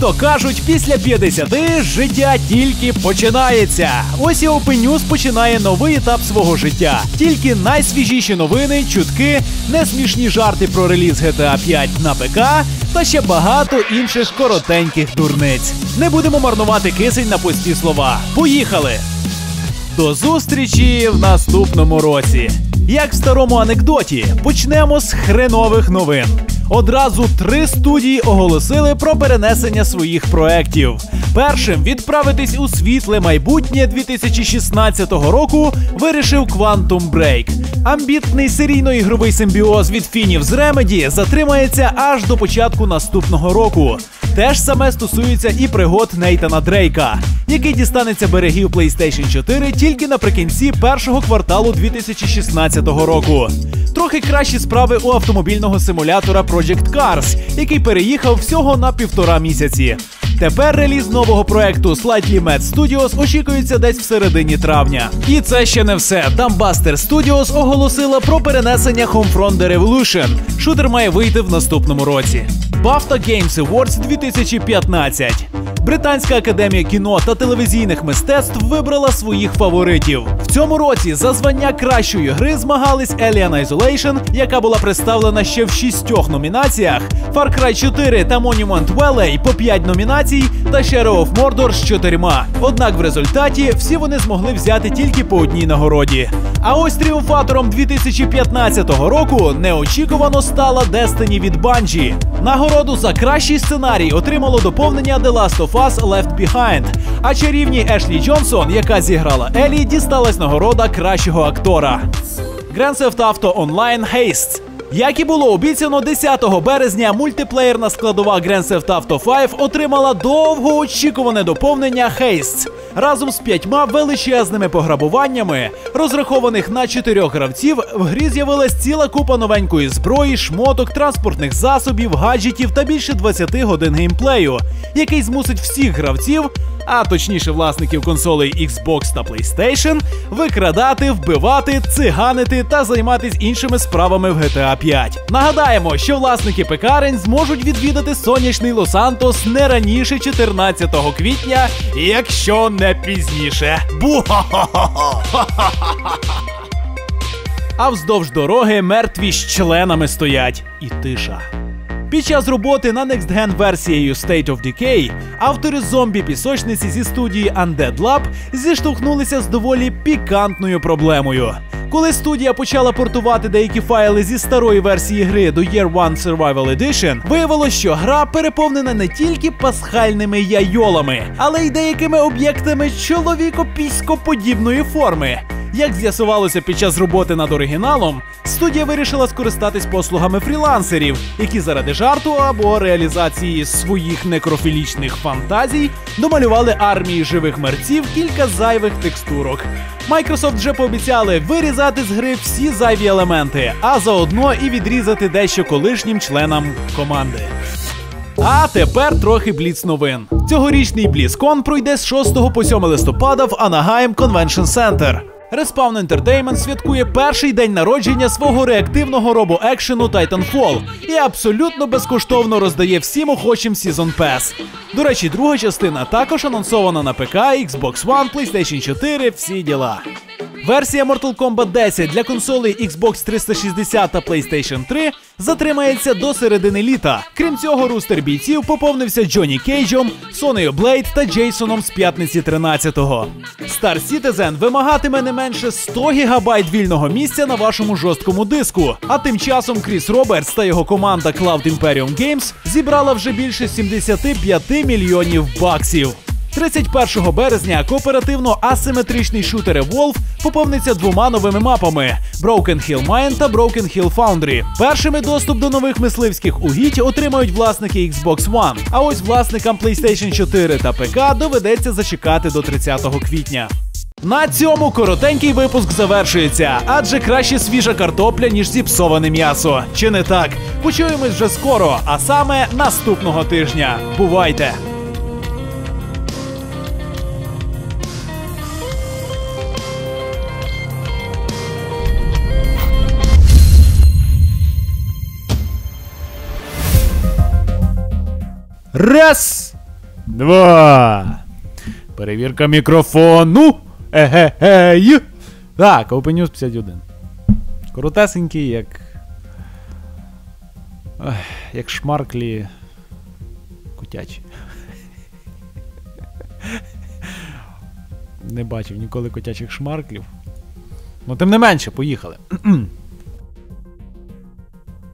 То кажуть, після 50 життя тільки починається. Ось і Open News починає новий етап свого життя. Тільки найсвіжіші новини, чутки, несмішні жарти про реліз GTA 5 на ПК та ще багато інших коротеньких дурниць. Не будемо марнувати кисень на пусті слова. Поїхали! До зустрічі в наступному році. Як в старому анекдоті, почнемо з хренових новин. Одразу три студії оголосили про перенесення своїх проєктів. Першим відправитись у світле майбутнє 2016 року вирішив Quantum Break. Амбітний серійно-ігровий симбіоз від фінів з Remedy затримається аж до початку наступного року. Те ж саме стосується і пригод Нейтана Дрейка, який дістанеться берегів PlayStation 4 тільки наприкінці першого кварталу 2016 року. Трохи кращі справи у автомобільного симулятора Project Cars, який переїхав всього на півтора місяці. Тепер реліз нового проекту Slightly Mad Studios очікується десь в середині травня. І це ще не все. Dumbbuster Studios оголосила про перенесення Homefront The Revolution. Шутер має вийти в наступному році. BAFTA Games Awards 2015. Британська академія кіно та телевізійних мистецтв вибрала своїх фаворитів. В цьому році за звання кращої гри змагались Alien Isolation, яка була представлена ще в шістьох номінаціях, Far Cry 4 та Monument Valley по 5 номінацій, та Shadow of Mordor з чотирма. Однак в результаті всі вони змогли взяти тільки по одній нагороді. А ось тріумфатором 2015 року неочікувано стала Destiny від Bungie. Нагороду за кращий сценарій отримало доповнення The Last of Us Left Behind. А чарівній Ешлі Джонсон, яка зіграла Елі, дісталась нагорода кращого актора. Grand Theft Auto Online Haste. Як і було обіцяно, 10 березня мультиплеєрна складова Grand Theft Auto 5 отримала довгоочікуване доповнення Haste разом з п'ятьма величезними пограбуваннями, розрахованих на чотирьох гравців. В грі з'явилась ціла купа новенької зброї, шмоток, транспортних засобів, гаджетів та більше 20 годин геймплею, який змусить всіх гравців. А точніше, власників консолей Xbox та PlayStation, викрадати, вбивати, циганити та займатися іншими справами в GTA 5. Нагадаємо, що власники пекарень зможуть відвідати сонячний Лос-Антос не раніше 14 квітня, якщо не пізніше. А вздовж дороги мертві з членами стоять і тиша. Під час роботи на Next Gen версією State of Decay автори зомбі пісочниці зі студії Undead Lab зіштовхнулися з доволі пікантною проблемою. Коли студія почала портувати деякі файли зі старої версії гри до Year One Survival Edition, виявилось, що гра переповнена не тільки пасхальними яйолами, але й деякими об'єктами чоловікопіськоподібної форми. Як з'ясувалося під час роботи над оригіналом, студія вирішила скористатись послугами фрілансерів, які заради жарту або реалізації своїх некрофілічних фантазій домалювали армії живих мерців кілька зайвих текстурок. Microsoft вже пообіцяли вирізати з гри всі зайві елементи, а заодно і відрізати дещо колишнім членам команди. А тепер трохи бліц новин. Цьогорічний BlizzCon пройде з 6 по 7 листопада в Anaheim Convention Center. Respawn Entertainment святкує перший день народження свого реактивного робо-екшену Titanfall і абсолютно безкоштовно роздає всім охочим Season Pass. До речі, друга частина також анонсована на ПК, Xbox One, PlayStation 4, всі діла. Версія Mortal Kombat 10 для консолей Xbox 360 та PlayStation 3 затримається до середини літа. Крім цього, рустер бійців поповнився Джонні Кейджом, Сонею Блейд та Джейсоном з п'ятниці 13-го. Star Citizen вимагатиме не менше 100 гігабайт вільного місця на вашому жорсткому диску. А тим часом Кріс Робертс та його команда Cloud Imperium Games зібрала вже більше 75 мільйонів баксів. 31 березня кооперативно-асиметричний шутер Evolve поповниться двома новими мапами: Broken Hill Mine та Broken Hill Foundry. Першими доступ до нових мисливських угідь отримають власники Xbox One. А ось власникам PlayStation 4 та ПК доведеться зачекати до 30 квітня. На цьому коротенький випуск завершується, адже краще свіжа картопля, ніж зіпсоване м'ясо. Чи не так? Почуємось вже скоро, а саме наступного тижня. Бувайте! Раз. Два. Перевірка мікрофону. Еге-гей. Так, Open News 51. Коротесенький, як. Ой, як шмарклі. Котячі. Не бачив ніколи котячих шмарклів. Ну, тим не менше, поїхали.